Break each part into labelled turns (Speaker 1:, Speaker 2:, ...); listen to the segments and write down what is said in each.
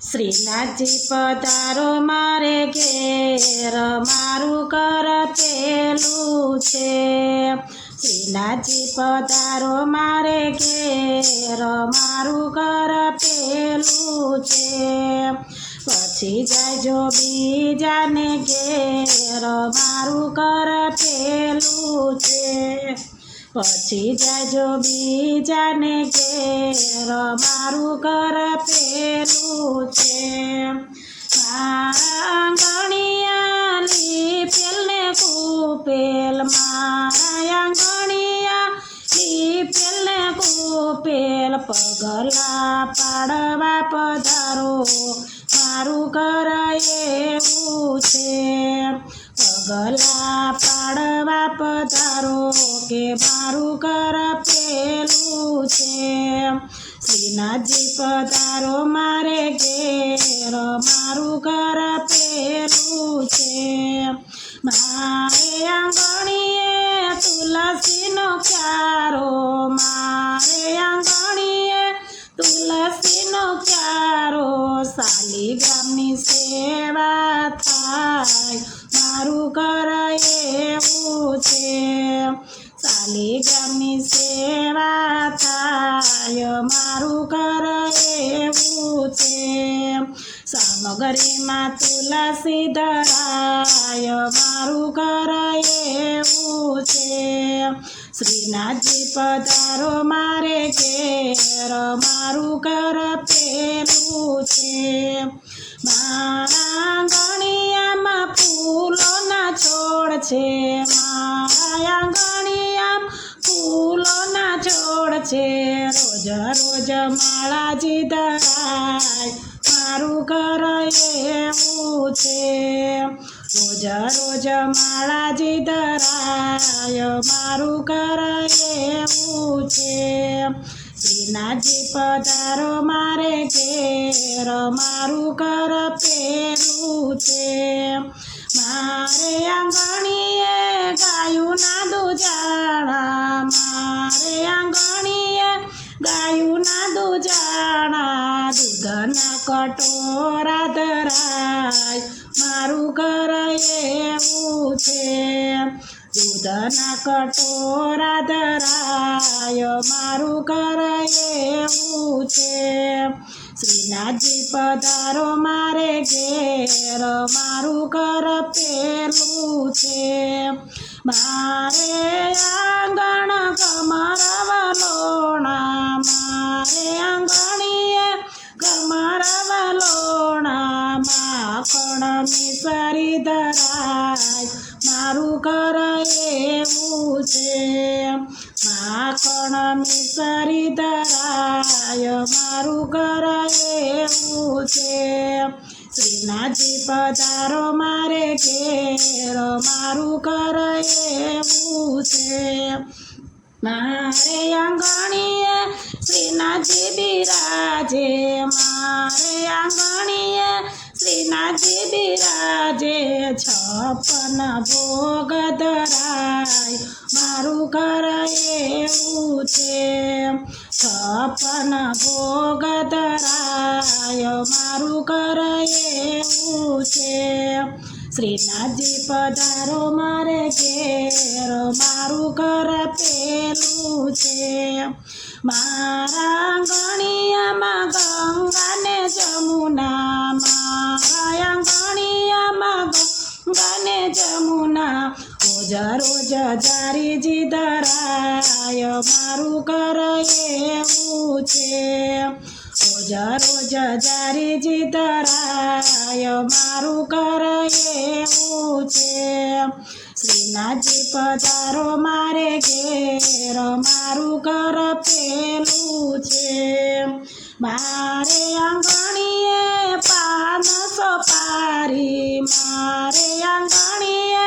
Speaker 1: શ્રીનાથજી, પધારો મારે ઘેર, મારું કર પેલું છે. શ્રીનાથજી, પધારો મારે ઘેર, મારું કર પેલું છે. પછી જાજો બીજાને ઘેર, મારું કર પેલું છે. પછી જાજો બીજાને ઘેર મારું કર પેલું છે. આંગણિયાની પેલને કુપેલ, મારા આંગણિયાલી પેલને કુપેલ, પગલા પાડવા પધારો, મારું કર એવું છે. પગલા પાડવા પધારો. કે મારું કર પેલું છે. શ્રીનાથજી પધારો, મારે ઘેર મારું કર પેલું છે. મારે આંગણીએ તુલસીનો ક્યારો, મારે આંગણીએ તુલસીનો ક્યારો. શાલીગ્રામની સેવા થાય, મારું કર એવું છે. શાલીગ્રામની સેવા થાય, મારું ઘર એવું છે. સામગ્રીમાં તુલસી ધરાય, મારું ઘર એવું છે. શ્રીનાથજી, પધારો મારે ઘેર, મારું ઘર પેલું છે. મારા ગણિયામાં ફૂલોના છોડ છે. છે રોજ રોજ માળાજી ધરાય મારું ઘર એવું છે. રોજ રોજ માળાજી ધરાય મારું ઘર એવું છે. શ્રીનાથજી પધારો મારે ઘેર. મારું ઘર પેલું છે. મારે આંગણીએ ગાયું ના દુજાણા. મારે આંગણીએ ગાયું ના દુજાણા. દૂધના કટોરા ધરાય. મારું ઘર એવું છે. દૂધના કટોરા ધરાય. મારું ઘર એવું છે. શ્રીનાથજી પધારો મારે ઘેર, મારું ઘર પેલું છે. મારે આંગણ કમરવલોણા મારે આંગણીએ કમરવલોણા માખણ મિસરી ધરાય, મારું ઘર એવું છે. માખણ મિસરી ધરાય મારું કર એવું છે. શ્રીનાથજી પધારો મારે ઘેર, મારું કર એવું છે. મારે આંગણીએ શ્રીનાથજી બિરાજે, મારે આંગણીએ શ્રીનાથજી બિરાજે છપન ભોગ ધરાય, મારું ઘર એવું છે. છપ્પન ભોગ ધરાય, મારું કર છે. શ્રીનાથજી પધારો મારે ઘેર, મારું કર પેલું છે. મારા ગણિયામાં ગંગાને જમુના મારા ગણિયામાં ગંગાને જમુના રોજ રોજ જારીજી ધરાય મારું કર એવું છે. રોજ રોજ જારીજી ધરાય મારું કર એવું છે. શ્રીનાથજી પધારો મારે ઘેર, મારું કર પેલું છે. મારે આંગણીએ પાન સોપારી, મારે આંગણીએ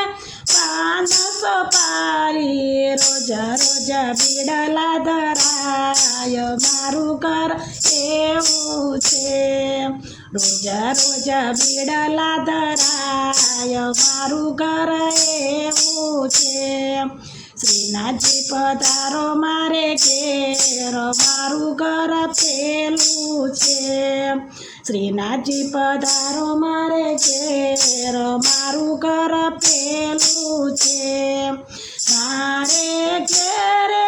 Speaker 1: પાન સોપારી, રોજા રોજા બીડલા ધરાય. મારું ઘર એવું છે. રોજા રોજા બીડલા ધરાય. મારું ઘર એવું છે. શ્રીનાથજી પધારો મારે ઘેર, મારું ઘર પેલું છે. શ્રીનાથજી પધારો મારે ઘેર, મારું ઘર પેલું છે. મારે ઘેરે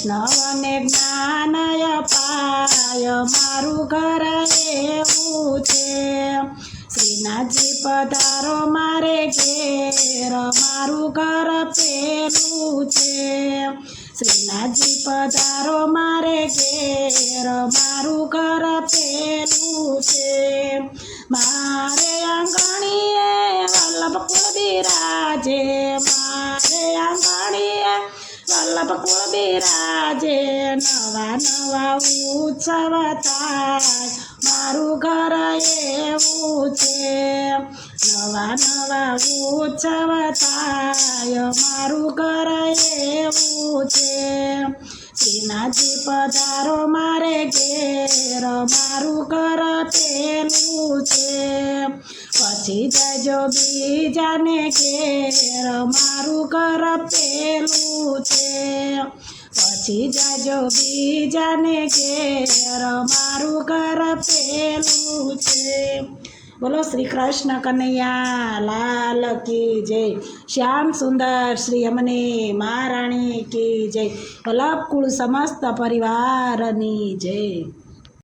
Speaker 1: વૈષ્ણવને જ્ઞાન અપાય મારું ઘર એવું છે. શ્રીનાથજી પધારો મારે ઘેર, મારું ઘર પેલું છે. શ્રીનાથજી પધારો મારે ઘેર, મારું ઘર પેલું છે. મારે આંગણીએ વલ્લભ કુળ બિરાજે મારે આંગણીએ વલ્લભ કુળ બિરાજે નવા નવા ઉત્સવ થાય મારું ઘર એવું છે નવા નવા ઉત્સવ થાય મારું ઘર એવું છે શ્રીનાથજી પધારો મારે ઘેર. મારું ઘર તેનું છે. પછી જજો બીજાને ઘેર મારું ઘર પેલું છે. પછી જજો બીજાને ઘેર મારું ઘર પેલું છે. બોલો શ્રી કૃષ્ણ કનૈયા, લાલ કી જય. શ્યામ સુંદર શ્રી અમને મહારાણી કી જય. વલ્લભ કુળ સમસ્ત પરિવારની જય.